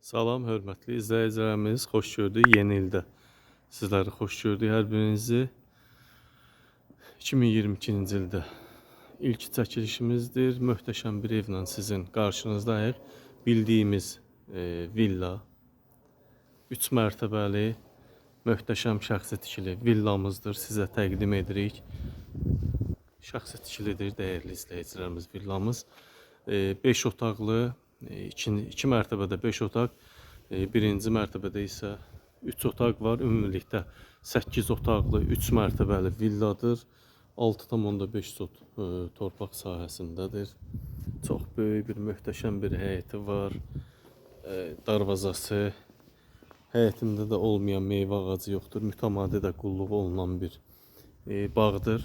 Salam, hörmətli izləyicilərimiz, xoş gördük yeni ildə. Sizləri xoş gördük hər birinizi. 2022-ci ildə ilk çəkilişimizdir. Möhtəşəm bir evlə sizin qarşınızdayıq. Bildiyimiz e, villa 3 mərtəbəli möhtəşəm şəxsi tikili villamızdır. Sizə təqdim edirik. Şəxsi tikilidir dəyərli izləyicilərimiz villamız. 5 otaqlı, 2 2 mərtəbədə 5 otaq, e, birinci mərtəbədə isə 3 otaq var. Ümumilikdə 8 otaqlı, 3 mərtəbəli villadır. 6,5 sot e, torpaq sahəsindədir. Çox böyük bir möhtəşəm bir həyəti var. E, darvazası, həyətində də olmayan meyvə ağacı yoxdur. Mütəmadi də qulluq olunan bir e, bağdır.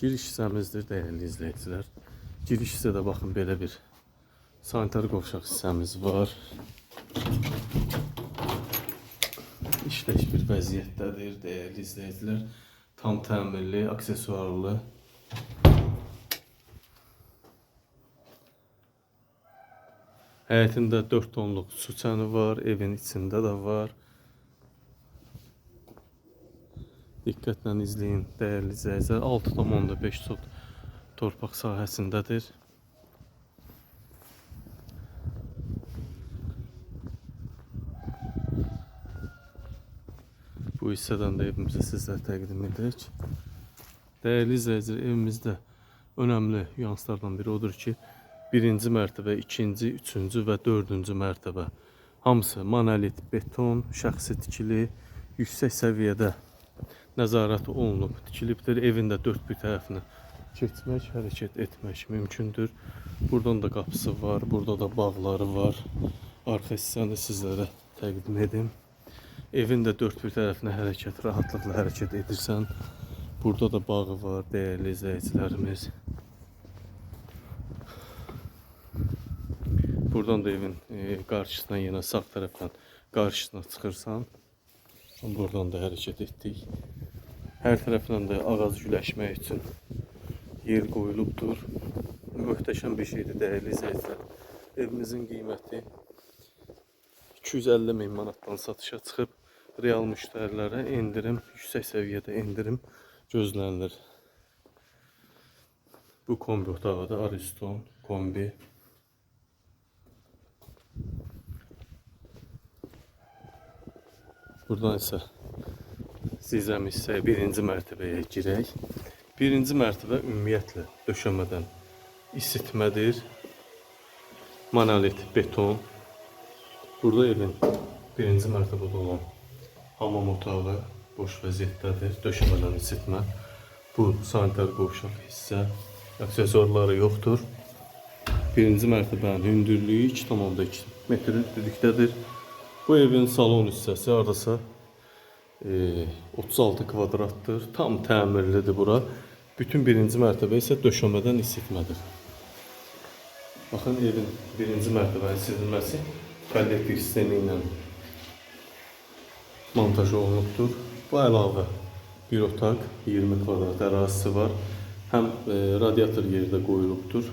Giriş hissəmizdir dəyərli izləyicilər. Giriş hissədə baxın belə bir sanitar qovşaq hissəmiz var. İşləş bir vəziyyətdədir dəyərli izləyicilər. Tam təmirli, aksesuarlı. Həyətində 4 tonluq su çəni var, evin içində də var. Diqqətlə izləyin dəyərli izləyicilər. 6,5 sot torpaq sahəsindədir. Bu hissədən də evimizi sizlərə təqdim edirik. Dəyərli izləyicilər, evimizdə önəmli nüanslardan biri odur ki, birinci mərtəbə, ikinci, üçüncü və dördüncü mərtəbə hamısı monolit beton, şəxsi tikili, yüksək səviyyədə nəzarət olunub, tikilibdir. Evin də dörd bir tərəfinə keçmək, hərəkət etmək mümkündür. Buradan da qapısı var, burada da bağları var. Arxa hissəni sizlərə təqdim edim. Evin də dörd bir tərəfinə hərəkət, rahatlıqla hərəkət edirsən. Burada da bağı var, dəyərli izləyicilərimiz. Buradan da evin e, qarşısına yenə sağ tərəfdən qarşısına çıxırsan. Buradan da hərəkət etdik. Hər tərəfdən də ağac güləşmək üçün yer qoyulubdur. Möhtəşəm bir şeydir dəyərli izləyicilər. Evimizin qiyməti 250 min manatdan satışa çıxıb real müştərilərə endirim, yüksək səviyyədə endirim gözlənilir. Bu kombi otağı da Ariston kombi. Buradan isə sizəm hissəyə birinci mərtəbəyə girək. Birinci mərtəbə ümumiyyətlə döşəmədən isitmədir. Monolit beton. Burada evin birinci mərtəbədə olan hamam otağı boş vəziyyətdədir. Döşəmədən isitmə. Bu sanitar qovşaq hissə. Aksesuarları yoxdur. Birinci mərtəbənin hündürlüyü 2,2 metr hündürlükdədir. Bu evin salon hissəsi hardasa 36 kvadratdır. Tam təmirlidir bura. Bütün birinci mərtəbə isə döşəmədən isitmədir. Baxın evin birinci mərtəbənin isitməsi kollektiv sistemi ilə montaj olunubdur. Bu əlavə bir otaq 20 kvadrat ərazisi var. Həm e, radiator yeri də qoyulubdur.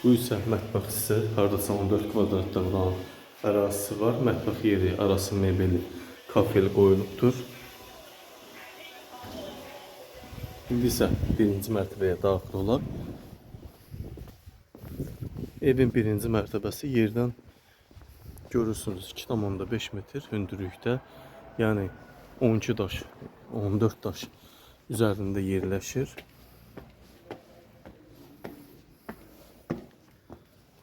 Bu isə mətbəx hissə, hardasa 14 kvadratdan olan ərazisi var. Mətbəx yeri, arası mebeli, kafel qoyulubdur. İndi isə birinci mərtəbəyə daxil olaq. Evin birinci mərtəbəsi yerdən görürsünüz 2,5 metr hündürlükdə. Yəni 12 daş, 14 daş üzərində yerləşir.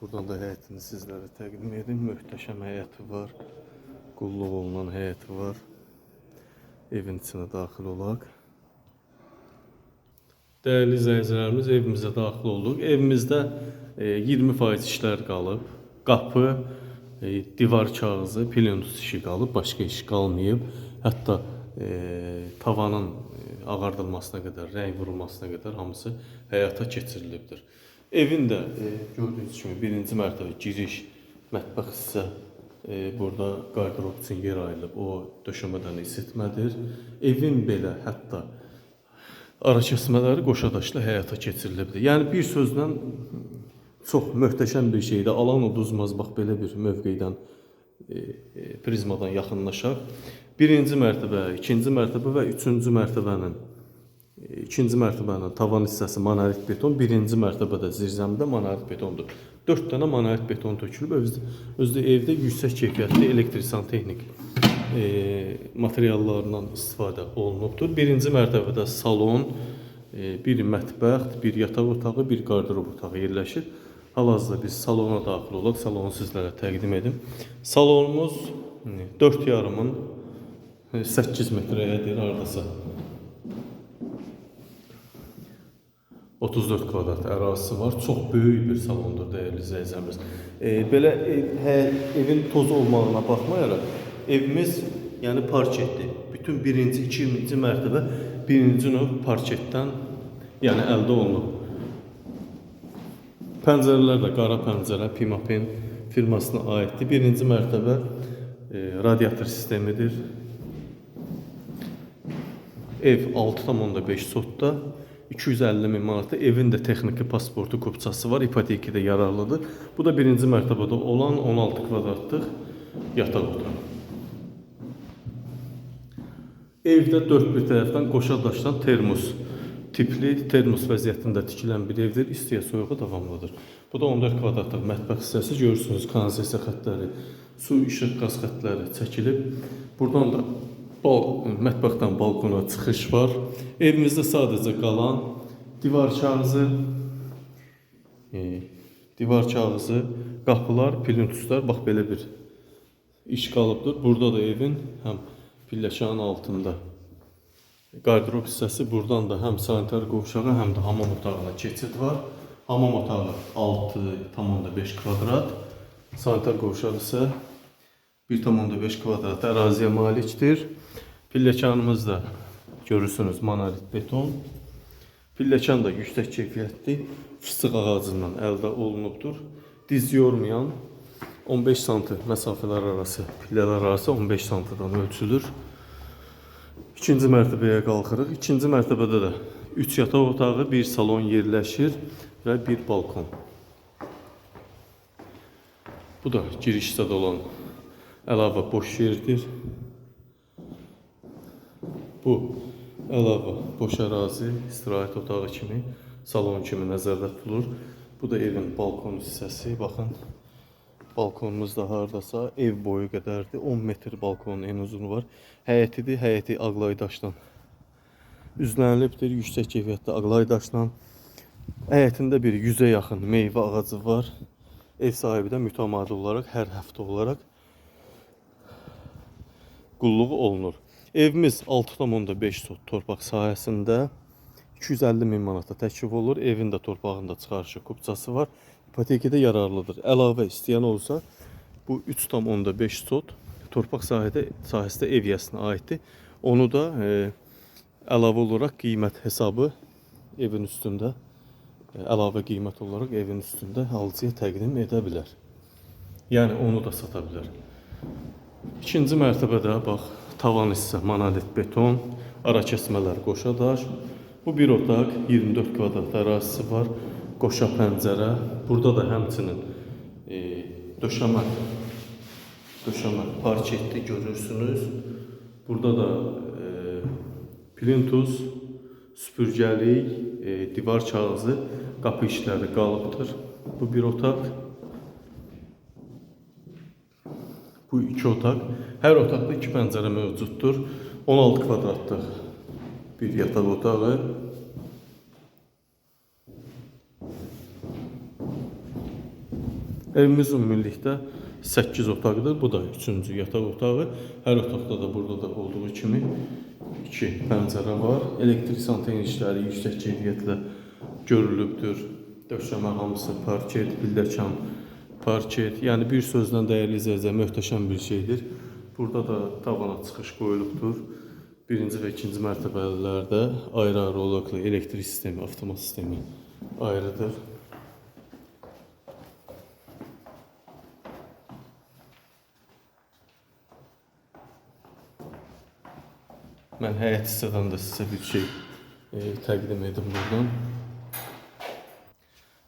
Buradan da həyətini sizlərə təqdim edim. Möhtəşəm həyəti var. Qulluq olunan həyəti var. Evin içinə daxil olaq. Dəyərli izləyicilərimiz, evimizə daxil olduq. Evimizdə e, 20% işlər qalıb. Qapı, e, divar kağızı, plintус işi qalıb, başqa iş qalmayıb. Hətta e, tavanın e, ağardılmasına qədər, rəng vurulmasına qədər hamısı həyata keçirilibdir. Evin də e, gördüyünüz kimi birinci mərtəbə giriş, mətbəx hissə e, burada qardırob üçün yer ayrılıb. O döşəmədən isitmədir. Evin belə hətta ara kəsmələri qoşadaşla həyata keçirilə bilər. Yəni bir sözlə çox möhtəşəm bir şeydir. Alan uduzmaz bax belə bir mövqedən e, e, prizmadan yaxınlaşaq. Birinci mərtəbə, ikinci mərtəbə və üçüncü mərtəbənin ikinci mərtəbənin tavan hissəsi monolit beton, birinci mərtəbədə zirzəmidə monolit betondur. 4 dənə monolit beton tökülüb. Özdə, özdə evdə yüksək keyfiyyətli elektrisan texnik e, materiallarından istifadə olunubdur. Birinci mərtəbədə salon, e, bir mətbəx, bir yataq otağı, bir qardırob otağı yerləşir. Hal-hazırda biz salona daxil olaq, salonu sizlərə təqdim edim. Salonumuz 4 yarımın 8 metrəyədir hardasa. 34 kvadrat ərazisi var. Çox böyük bir salondur dəyərli izləyicilərimiz. E, belə ev, hə, evin toz olmağına baxmayaraq evimiz yəni parketdir. Bütün birinci, ikinci mərtəbə birinci növ parketdən yəni əldə olunub. Pəncərələr də qara pəncərə Pimapen firmasına aiddir. Birinci mərtəbə e, radiator sistemidir. Ev 6,5 sotda 250 min manatda evin də texniki pasportu kopçası var, ipoteki də yararlıdır. Bu da birinci mərtəbədə olan 16 kvadratlıq yataq otağı. Evdə dörd bir tərəfdən qoşa daşdan termos tipli termos vəziyyətində tikilən bir evdir. İstiyə soyuğa davamlıdır. Bu da 14 kvadratlıq mətbəx hissəsi görürsünüz. Kanalizasiya xəttləri, su, işıq, qaz xəttləri çəkilib. Buradan da bal mətbəxdən balkona çıxış var. Evimizdə sadəcə qalan divar kağızı, e, divar kağızı, qapılar, plintuslar bax belə bir iş qalıbdır. Burada da evin həm pilləkanın altında qardırob hissəsi, buradan da həm sanitar qovşağı, həm də hamam otağına keçid var. Hamam otağı 6,5 kvadrat, sanitar qovşağı isə 1,5 kvadrat əraziyə malikdir. Pilləkanımız da görürsünüz monolit beton. Pilləkan da yüksək keyfiyyətli fıstıq ağacından əldə olunubdur. Diz yormayan 15 sm məsafələr arası, pillələr arası 15 sm-dan ölçülür. İkinci mərtəbəyə qalxırıq. İkinci mərtəbədə də 3 yataq otağı, bir salon yerləşir və bir balkon. Bu da giriş hissədə olan əlavə boş yerdir. Bu əlavə boş ərazi istirahət otağı kimi, salon kimi nəzərdə tutulur. Bu da evin balkon hissəsi. Baxın, balkonumuz da hardasa ev boyu qədərdir. 10 metr balkonun en uzunu var. Həyətidir, həyəti ağlay daşdan üzlənilibdir. Yüksək keyfiyyətli ağlay daşdan. Həyətində bir 100-ə yaxın meyvə ağacı var. Ev sahibi də mütəmadi olaraq hər həftə olaraq qulluğu olunur. Evimiz 6,5 sot torpaq sahəsində 250 min manata təklif olur. Evin də torpağında çıxarışı kupçası var. İpotekədə yararlıdır. Əlavə istəyən olsa bu 3,5 sot torpaq sahədə sahəsində ev yəsinə aiddir. Onu da e, əlavə olaraq qiymət hesabı evin üstündə e, əlavə qiymət olaraq evin üstündə alıcıya təqdim edə bilər. Yəni onu da sata bilər. İkinci mərtəbədə bax tavan hissə monolit beton, ara kəsmələr qoşa daş. Bu bir otaq, 24 kvadrat ərazisi var. Qoşa pəncərə. Burada da həmçinin e, döşəmə döşəmə parketli görürsünüz. Burada da e, plintus, süpürgəlik, e, divar kağızı, qapı işləri qalıbdır. Bu bir otaq. Bu iki otaq. Hər otaqda iki pəncərə mövcuddur. 16 kvadratlıq bir yataq otağı. Evimiz ümumilikdə 8 otaqdır. Bu da 3-cü yataq otağı. Hər otaqda da burada da olduğu kimi iki pəncərə var. Elektrik santral işləri yüksək keyfiyyətlə görülübdür. Döşəmə hamısı parket, pilləkən, parket. Yəni bir sözlə dəyərli izləyicilər möhtəşəm bir şeydir. Burada da tavana çıxış qoyulubdur. Birinci və ikinci mərtəbələrdə ayrı-ayrı olaqlı elektrik sistemi, avtomat sistemi ayrıdır. Mən həyət hissədən də sizə bir şey e, təqdim edim buradan.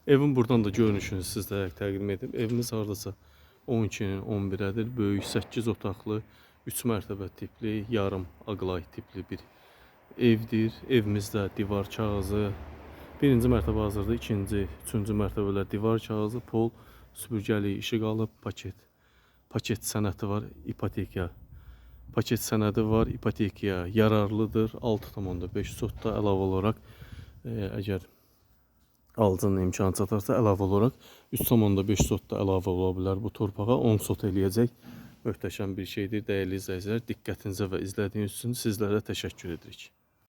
Evin buradan da görünüşünü sizlərə təqdim edim. Evimiz hardasa 12-nin 11-ədir. Böyük 8 otaqlı, 3 mərtəbə tipli, yarım aqlay tipli bir evdir. Evimizdə divar kağızı, birinci mərtəbə hazırda, ikinci, üçüncü mərtəbələr divar kağızı, pol, süpürgəli işıq alıb, paket. Paket sənədi var, ipoteka. Paket sənədi var, ipotekaya yararlıdır. 6.5 sotda əlavə olaraq e, əgər alıcının imkanı çatarsa əlavə olaraq 3.5 sotda əlavə ola bilər bu torpağa 10 sot eləyəcək. Möhtəşəm bir şeydir, dəyərli izləyicilər. Diqqətinizə və izlədiyiniz üçün sizlərə təşəkkür edirik.